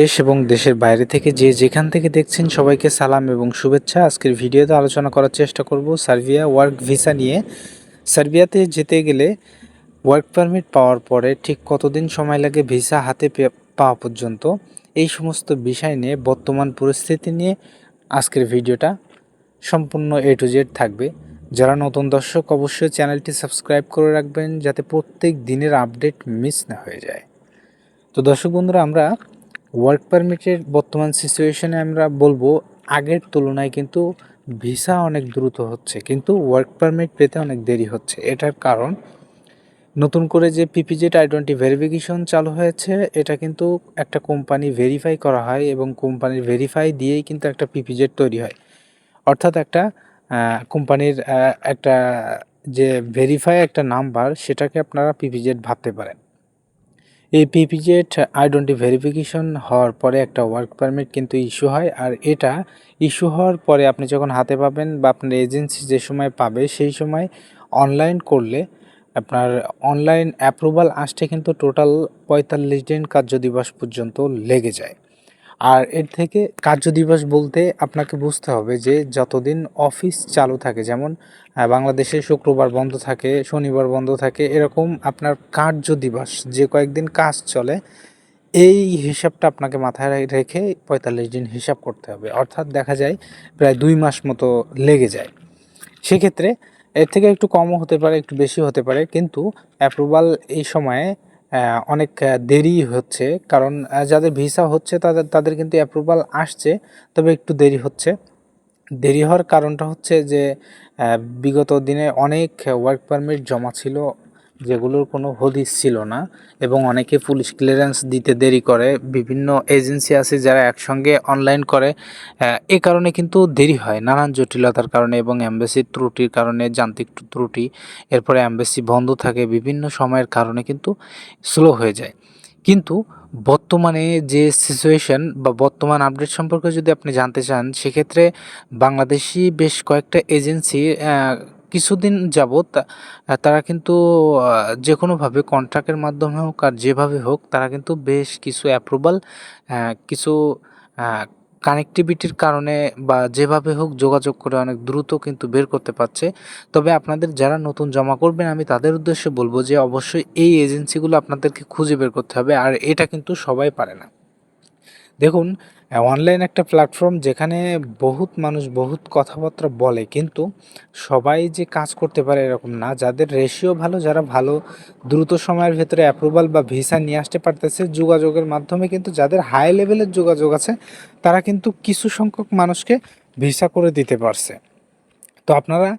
দেশ এবং দেশের বাইরে থেকে যে যেখান থেকে দেখছেন সবাইকে সালাম এবং শুভেচ্ছা। আজকের ভিডিওতে আলোচনা করার চেষ্টা করব সার্বিয়া ওয়ার্ক ভিসা নিয়ে। সার্বিয়াতে যেতে গেলে ওয়ার্ক পারমিট পাওয়ার পরে ঠিক কতদিন সময় লাগে ভিসা হাতে পাওয়া পর্যন্ত? এই সমস্ত বিষয় নিয়ে, বর্তমান পরিস্থিতি নিয়ে আজকের ভিডিওটা সম্পূর্ণ এ টু জেড থাকবে। যারা নতুন দর্শক, অবশ্যই চ্যানেলটি সাবস্ক্রাইব করে রাখবেন যাতে প্রত্যেক দিনের আপডেট মিস না হয়ে যায়। তো দর্শক বন্ধুরা, আমরা ওয়ার্ক পারমিটের বর্তমান সিচুয়েশনে আমরা বলব, আগের তুলনায় কিন্তু ভিসা অনেক দ্রুত হচ্ছে, কিন্তু ওয়ার্ক পারমিট পেতে অনেক দেরি হচ্ছে। এটার কারণ, নতুন করে যে পিপিজেড আই টোয়েন্টি ভেরিফিকেশন চালু হয়েছে, এটা কিন্তু একটা কোম্পানি ভেরিফাই করা হয় এবং কোম্পানির ভেরিফাই দিয়েই কিন্তু একটা পিপিজেড তৈরি হয়। অর্থাৎ একটা কোম্পানির একটা যে ভেরিফাই একটা নাম্বার সেটাকে আপনারা পিপিজেড ভাবতে পারেন। এই পিপিজেড আইডেন্টি ভেরিফিকেশন হওয়ার পরে একটা ওয়ার্ক পারমিট কিন্তু ইস্যু হয়। আর এটা ইস্যু হওয়ার পরে আপনি যখন হাতে পাবেন বা আপনার এজেন্সি যে সময় পাবে সেই সময় অনলাইন করলে আপনার অনলাইন অ্যাপ্রুভাল আসতে কিন্তু টোটাল পঁয়তাল্লিশ দিন কার্য দিবস পর্যন্ত লেগে যায়। আর এর থেকে কার্য দিবস বলতে আপনাকে বুঝতে হবে যে যতদিন অফিস চালু থাকে, যেমন বাংলাদেশে শুক্রবার বন্ধ থাকে, শনিবার বন্ধ থাকে, এরকম আপনার কার্য দিবস যে কয়েকদিন কাজ চলে, এই হিসাবটা আপনাকে মাথায় রেখে পঁয়তাল্লিশ দিন হিসাব করতে হবে। অর্থাৎ দেখা যায় প্রায় দুই মাস মতো লেগে যায়। সেক্ষেত্রে এর থেকে একটু কমও হতে পারে, একটু বেশি হতে পারে, কিন্তু অ্যাপ্রুভাল এই সময়ে অনেক দেরি হচ্ছে। কারণ যাদের ভিসা হচ্ছে, তাদের তাদের কিন্তু অ্যাপ্রুভাল আসছে, তবে একটু দেরি হচ্ছে। দেরি হওয়ার কারণটা হচ্ছে যে বিগত দিনে অনেক ওয়ার্ক পারমিট জমা ছিল। যেগুলোর কোনো হদিস ছিল না এবং অনেকে পুলিশ ক্লিয়ারেন্স দিতে দেরি করে। বিভিন্ন এজেন্সি আছে যারা একসঙ্গে অনলাইন করে। এ কারণে কিন্তু দেরি হয়, নানান জটিলতার কারণে এবং অ্যাম্বাসির ত্রুটির কারণে, যান্ত্রিক ত্রুটি, এরপরে অ্যাম্বাসি বন্ধ থাকে, বিভিন্ন সময়ের কারণে কিন্তু স্লো হয়ে যায়। কিন্তু বর্তমানে যে সিচুয়েশন বা বর্তমান আপডেট সম্পর্কে যদি আপনি জানতে চান, সেক্ষেত্রে বাংলাদেশি বেশ কয়েকটা এজেন্সি কিছুদিন যাবৎ তারা কিন্তু যে কোনোভাবে কন্ট্রাক্টের মাধ্যমে হোক আর যেভাবে হোক, তারা কিন্তু বেশ কিছু অ্যাপ্রুভাল কিছু কানেক্টিভিটির কারণে বা যেভাবে হোক যোগাযোগ করে অনেক দ্রুত কিন্তু বের করতে পারছে। তবে আপনাদের যারা নতুন জমা করবেন, আমি তাদের উদ্দেশ্যে বলব যে অবশ্যই এই এজেন্সিগুলো আপনাদেরকে খুঁজে বের করতে হবে, আর এটা কিন্তু সবাই পারে না। দেখুন অনলাইন একটা প্ল্যাটফর্ম যেখানে বহুত মানুষ বহুত কথাবার্তা বলে, কিন্তু সবাই যে কাজ করতে পারে এরকম না। যাদের রেশিও ভালো, যারা ভালো, দ্রুত সময়ের ভেতরে অ্যাপ্রুভাল বা ভিসা নিয়ে আসতে পারতেছে যোগাযোগের মাধ্যমে, কিন্তু যাদের হাই লেভেলের যোগাযোগ আছে, তারা কিন্তু কিছু সংখ্যক মানুষকে ভিসা করে দিতে পারছে। তো আপনারা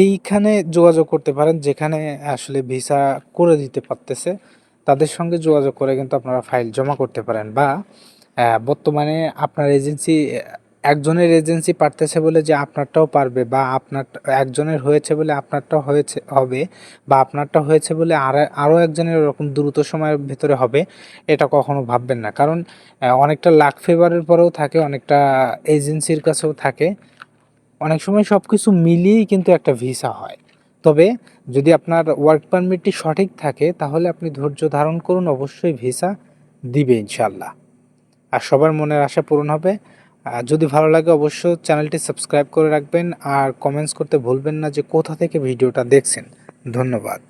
এইখানে যোগাযোগ করতে পারেন, যেখানে আসলে ভিসা করে দিতে পারতেছে, তাদের সঙ্গে যোগাযোগ করে কিন্তু আপনারা ফাইল জমা করতে পারেন। বা বর্তমানে আপনার এজেন্সি একজনের এজেন্সি পারতেছে বলে যে আপনারটাও পারবে বা আপনার, একজনের হয়েছে বলে আপনারটাও হয়েছে, হবে বা আপনারটা হয়েছে বলে আর আরও একজনের ওরকম দ্রুত সময়ের ভেতরে হবে, এটা কখনো ভাববেন না। কারণ অনেকটা লাক ফেভারের পরেও থাকে, অনেকটা এজেন্সির কাছেও থাকে। অনেক সময় সব কিছু মিলিয়েই কিন্তু একটা ভিসা হয়। তবে যদি আপনার ওয়ার্ক পারমিটটি সঠিক থাকে, তাহলে আপনি ধৈর্য ধারণ করুন, অবশ্যই ভিসা দিবে ইনশাল্লাহ আর সবার মনের আশা পূরণ হবে। আর যদি ভালো লাগে অবশ্য চ্যানেলটি সাবস্ক্রাইব করে রাখবেন আর কমেন্টস করতে ভুলবেন না যে কোথা থেকে ভিডিওটা দেখছেন। ধন্যবাদ।